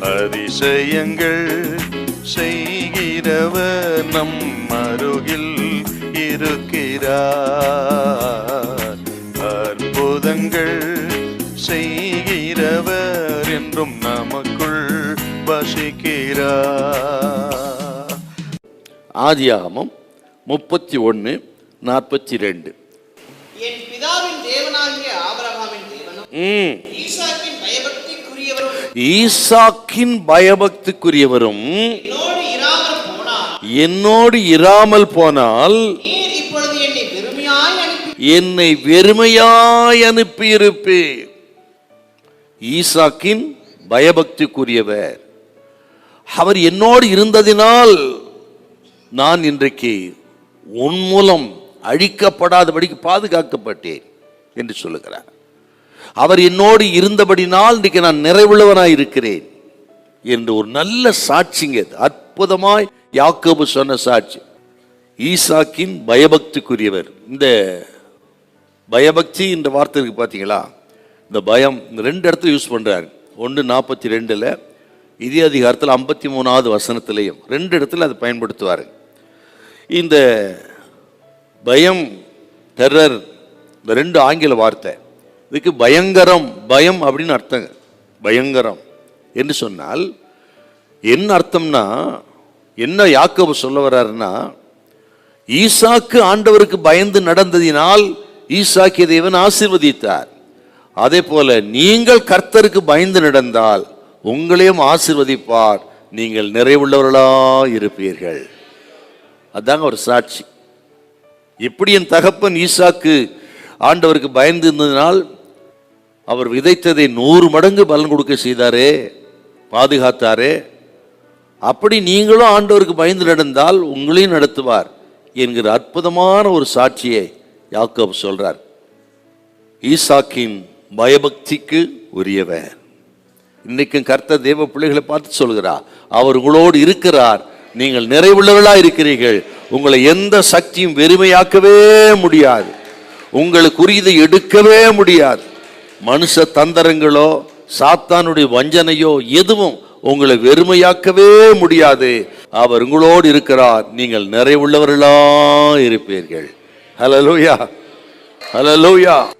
அதிசயங்கள் செய்கிறவர் நம் அருகில் இருக்கிறார். அற்புதங்கள் செய்கிறவர் என்றும் நமக்குள் வசிக்கிறார். ஆதியாகமம் முப்பத்தி ஒன்று நாற்பத்தி ரெண்டு. என் பிதாவின் தேவனாகிய ஆபிரகாமின் தேவனும் ஈசாக்கின் பயபக்திக்குரியவரும் என்னோடு இராமல் போனால் என்னை என்னை வெறுமையாய் அனுப்பியிருப்பேன் ஈசாக்கின் பயபக்திக்குரியவர். அவர் என்னோடு இருந்ததினால் நான் இன்றைக்கு உன் மூலம் அழிக்கப்படாதபடிக்கு பாதுகாக்கப்பட்டேன் என்று சொல்லுகிறார். அவர் என்னோடு இருந்தபடினால் இன்றைக்கு நான் நிறைவுள்ளவனாய் இருக்கிறேன் என்று ஒரு நல்ல சாட்சிங்க அற்புதமாய் யாக்கோபு சொன்ன சாட்சி. ஈசாக்கின் பயபக்திக்குரியவர். இந்த பயபக்தி என்ற வார்த்தை இருக்கு பார்த்தீங்களா இந்த பயம் இந்த ரெண்டு இடத்துல யூஸ் பண்ணுறாரு ஒன்று நாற்பத்தி ரெண்டில் இதே அதிகாரத்தில் ஐம்பத்தி மூணாவது வசனத்திலையும் ரெண்டு இடத்துல அதை பயன்படுத்துவார். இந்த பயம் டெரர் இந்த ரெண்டு ஆங்கில வார்த்தை. இதுக்கு பயங்கரம் பயம் அப்படின்னு அர்த்தம். பயங்கரம் என்று சொன்னால் என்ன அர்த்தம்னா என்ன யாக்கோபு சொல்ல வர்றாருன்னா ஈசாக்கு ஆண்டவருக்கு பயந்து நடந்ததினால் ஈசாக்கிய தேவன் ஆசீர்வதித்தார். அதே போல நீங்கள் கர்த்தருக்கு பயந்து நடந்தால் உங்களையும் ஆசீர்வதிப்பார். நீங்கள் நிறைவுள்ளவர்களா இருப்பீர்கள். அதாங்க ஒரு சாட்சி. எப்படி என் தகப்பன் ஈசாக்கு ஆண்டவருக்கு பயந்து இருந்ததினால் அவர் விதைத்ததை நூறு மடங்கு பலன் கொடுக்க செய்தாரே பாதுகாத்தாரே. அப்படி நீங்களும் ஆண்டவருக்கு பயந்து நடந்தால் உங்களையும் நடத்துவார் என்கிற அற்புதமான ஒரு சாட்சியை யாக்கப் சொல்றார். ஈசாக்கின் பயபக்திக்கு உரியவர். இன்னைக்கும் கர்த்தர் தேவ பிள்ளைகளை பார்த்து சொல்கிறார் அவர் உங்களோடு இருக்கிறார் நீங்கள் நிறைவுள்ளவர்களாக இருக்கிறீர்கள் உங்களை எந்த சக்தியும் வெறுமையாக்கவே முடியாது உங்களுக்குரியதை எடுக்கவே முடியாது. மனுஷ தந்திரங்களோ சாத்தானுடைய வஞ்சனையோ எதுவும் உங்களை வெறுமையாக்கவே முடியாது. அவர் உங்களோடு இருக்கிறார். நீங்கள் நிறைவுள்ளவர்களா இருப்பீர்கள். Hallelujah hallelujah